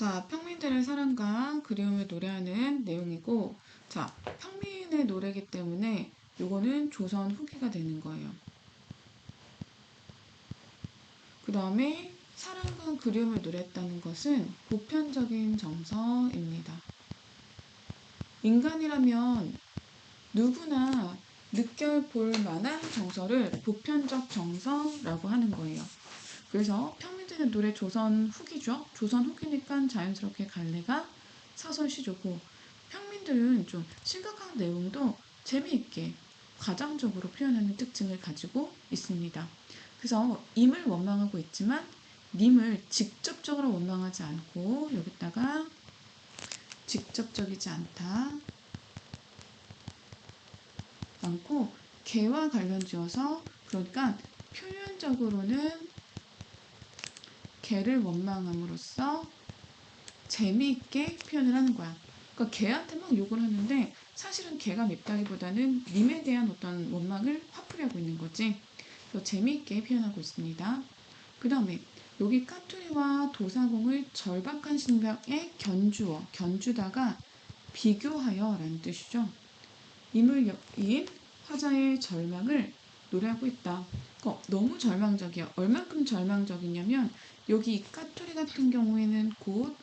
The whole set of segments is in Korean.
자, 평민들의 사랑과 그리움을 노래하는 내용이고, 자, 평민의 노래이기 때문에 요거는 조선 후기가 되는 거예요. 그 다음에 사랑과 그리움을 노래했다는 것은 보편적인 정서입니다. 인간이라면 누구나 느껴볼 만한 정서를 보편적 정서라고 하는 거예요. 그래서 평 민들의 노래 조선 후기죠. 조선 후기니까 자연스럽게 갈래가 사설 시조고 평민들은 좀 심각한 내용도 재미있게 과장적으로 표현하는 특징을 가지고 있습니다. 그래서 임을 원망하고 있지만 님을 직접적으로 원망하지 않고 여기다가 직접적이지 않다 않고 개와 관련 지어서 그러니까 표면적으로는 개를 원망함으로써 재미있게 표현을 하는 거야. 그러니까 개한테 막 욕을 하는데 사실은 개가 맵다기보다는 님에 대한 어떤 원망을 화풀이하고 있는 거지. 그래서 재미있게 표현하고 있습니다. 그 다음에 여기 까투리와 도사공을 절박한 신명에 견주어, 견주다가 비교하여 라는 뜻이죠. 임을 인 화자의 절망을 노래하고 있다. 어, 너무 절망적이야. 얼만큼 절망적이냐면 여기 이 까투리 같은 경우에는 곧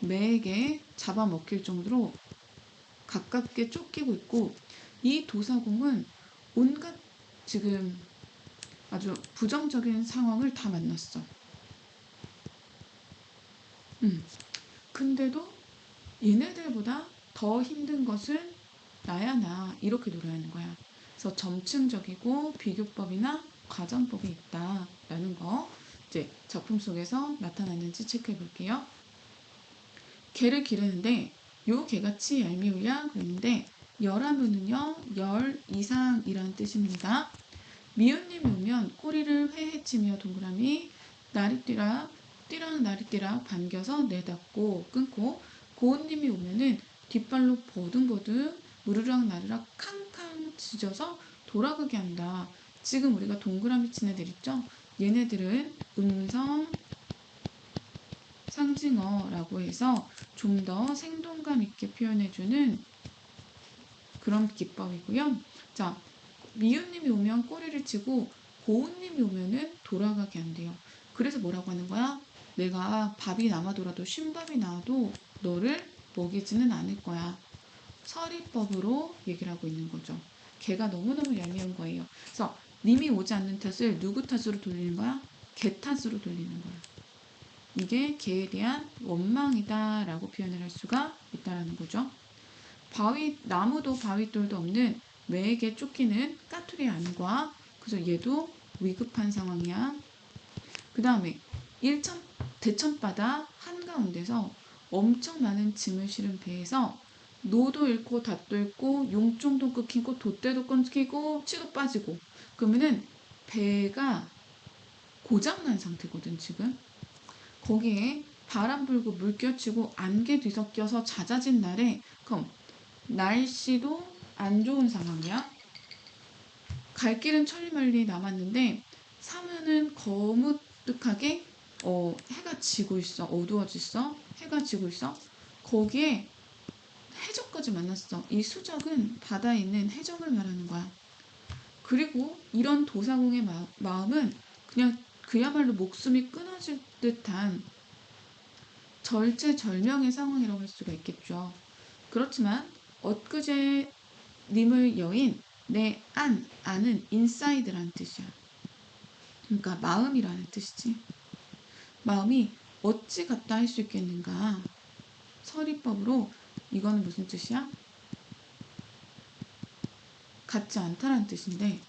매에게 잡아먹힐 정도로 가깝게 쫓기고 있고 이 도사공은 온갖 지금 아주 부정적인 상황을 다 만났어. 음. 근데도 얘네들보다 더 힘든 것은 나야 나 이렇게 노래하는 거야. 그래서 점층적이고 비교법이나 과정법이 있다라는 거 이제 작품 속에서 나타났는지 체크해 볼게요. 개를 기르는데 요 개같이 얄미우야 그랬는데 열하면은요 열 이상이라는 뜻입니다. 미운님이 오면 꼬리를 회헤치며 동그라미 뛰라 뛰라는 뛰라 반겨서 내닫고 끊고 고운님이 오면은 뒷발로 버둥버둥 무르락 나르락 캉캉 짖어서 돌아가게 한다. 지금 우리가 동그라미 친 애들 있죠? 얘네들은 음성 상징어라고 해서 좀 더 생동감 있게 표현해주는 그런 기법이고요. 자, 미유님이 오면 꼬리를 치고 고운님이 오면은 돌아가게 한대요. 그래서 뭐라고 하는 거야? 내가 밥이 남아돌아도 쉰밥이 나와도 너를 먹이지는 않을 거야. 서리법으로 얘기를 하고 있는 거죠. 개가 너무너무 얄미운 거예요. 그래서 님이 오지 않는 탓을 누구 탓으로 돌리는 거야? 개 탓으로 돌리는 거야. 이게 개에 대한 원망이다 라고 표현을 할 수가 있다라는 거죠. 바위 나무도 바위돌도 없는 매에게 쫓기는 까투리 안과 그래서 얘도 위급한 상황이야. 그 다음에 일천 대천바다 한가운데서 엄청 많은 짐을 실은 배에서 노도 잃고 닷도 잃고 용종도 끊기고 돛대도 끊기고 치도 빠지고. 그러면은 배가 고장난 상태거든 지금. 거기에 바람 불고 물 껴치고 안개 뒤섞여서 잦아진 날에 그럼 날씨도 안 좋은 상황이야. 갈 길은 천리멀리 남았는데 사면은 거무득하게 어, 해가 지고 있어. 어두워졌어? 해가 지고 있어? 거기에 해적까지 만났어. 이 수적은 바다에 있는 해적을 말하는 거야. 그리고 이런 도사공의 마, 마음은 그냥 그야말로 목숨이 끊어질 듯한 절제절명의 상황이라고 할 수가 있겠죠. 그렇지만 엊그제 님을 여인 내 안, 안은 인사이드라는 뜻이야. 그러니까 마음이라는 뜻이지. 마음이 어찌 갖다 할 수 있겠는가. 서리법으로 이거는 무슨 뜻이야? 같지 않다라는 뜻인데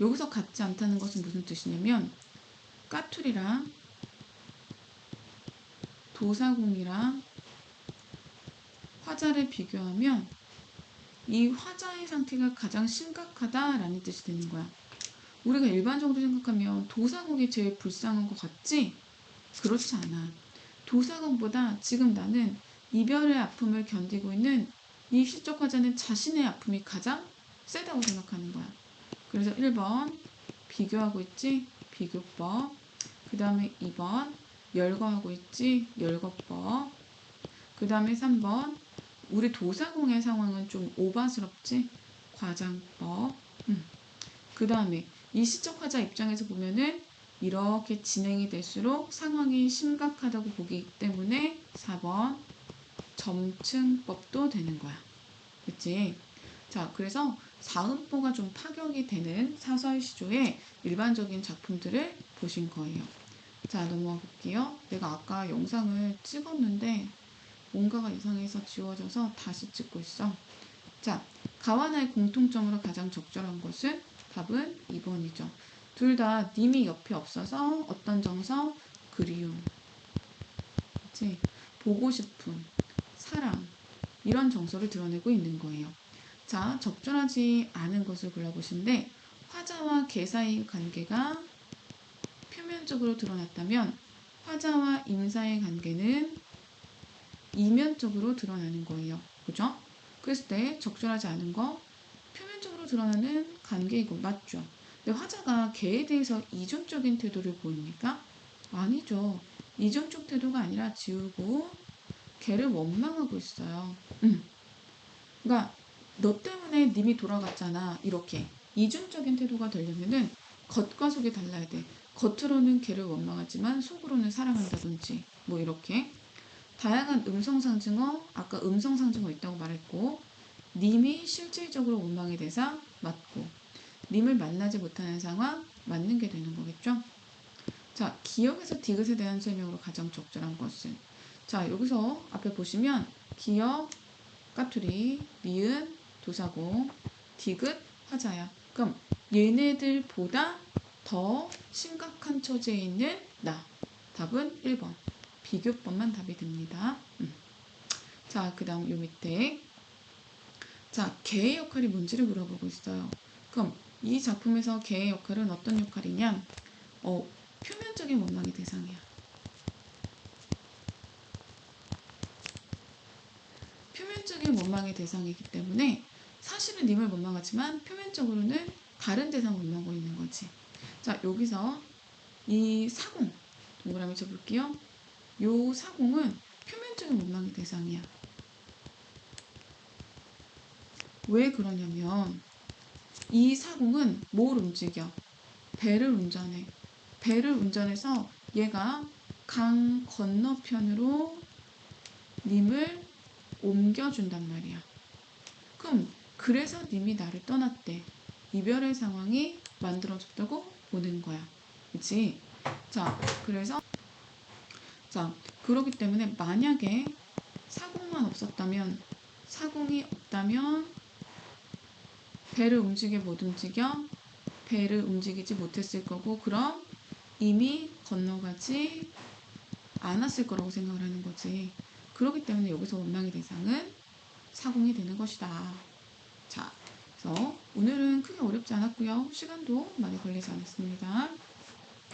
여기서 같지 않다는 것은 무슨 뜻이냐면 까투리랑 도사공이랑 화자를 비교하면 이 화자의 상태가 가장 심각하다라는 뜻이 되는 거야. 우리가 일반적으로 생각하면 도사공이 제일 불쌍한 것 같지? 그렇지 않아. 도사공보다 지금 나는 이별의 아픔을 견디고 있는 이 시적 화자는 자신의 아픔이 가장 세다고 생각하는 거야. 그래서 1번 비교하고 있지? 비교법. 그 다음에 2번 열거하고 있지? 열거법. 그 다음에 3번. 우리 도사공의 상황은 좀 오바스럽지? 과장법. 음. 그 다음에 이 시적 화자 입장에서 보면은 이렇게 진행이 될수록 상황이 심각하다고 보기 때문에 4번 점층법도 되는 거야. 그치? 자, 그래서 사음보가 좀 파격이 되는 사설 시조의 일반적인 작품들을 보신 거예요. 자, 넘어가 볼게요. 내가 아까 영상을 찍었는데 뭔가가 이상해서 지워져서 다시 찍고 있어. 자, 가와나의 공통점으로 가장 적절한 것은 답은 2번이죠. 둘 다 님이 옆에 없어서 어떤 정서? 그리움. 그치? 보고 싶음, 사랑 이런 정서를 드러내고 있는 거예요. 자, 적절하지 않은 것을 골라보신데 화자와 개 사이 관계가 표면적으로 드러났다면 화자와 임 사이의 관계는 이면적으로 드러나는 거예요. 그죠? 그랬을 때 적절하지 않은 거 표면적으로 드러나는 관계이고 맞죠? 근데 화자가 개에 대해서 이중적인 태도를 보입니까? 아니죠. 이중적 태도가 아니라 지우고 개를 원망하고 있어요. 음. 그러니까 너 때문에 님이 돌아갔잖아. 이렇게 이중적인 태도가 되려면은 겉과 속이 달라야 돼. 겉으로는 개를 원망하지만 속으로는 사랑한다든지 뭐 이렇게 다양한 음성 상징어 아까 음성 상징어 있다고 말했고 님이 실질적으로 원망의 대상 맞고 님을 만나지 못하는 상황 맞는 게 되는 거겠죠. 자 기억에서 디귿에 대한 설명으로 가장 적절한 것은 자 여기서 앞에 보시면 기억 까투리 미은 도사고 디귿 화자야. 그럼 얘네들보다 더 심각한 처지에 있는 나. 답은 1번. 비교법만 답이 됩니다. 음. 자, 그 다음 요 밑에. 자, 개의 역할이 뭔지를 물어보고 있어요. 그럼 이 작품에서 개의 역할은 어떤 역할이냐? 어, 표면적인 원망의 대상이야. 표면적인 원망의 대상이기 때문에 사실은 님을 원망하지만 표면적으로는 다른 대상을 원망하고 있는 거지. 자, 여기서 이 사공 동그라미 쳐볼게요. 요 사공은 표면적인 원망의 대상이야. 왜 그러냐면 이 사공은 뭘 움직여? 배를 운전해. 배를 운전해서 얘가 강 건너편으로 님을 옮겨준단 말이야. 그럼 그래서 님이 나를 떠났대. 이별의 상황이 만들어졌다고 보는 거야. 그치? 자, 그래서 자, 그렇기 때문에 만약에 사공만 없었다면 사공이 없다면 배를 움직여 못 움직여 배를 움직이지 못했을 거고 그럼 이미 건너가지 않았을 거라고 생각을 하는 거지. 그렇기 때문에 여기서 원망의 대상은 사공이 되는 것이다. 자, 그래서 오늘은 크게 어렵지 않았고요. 시간도 많이 걸리지 않았습니다.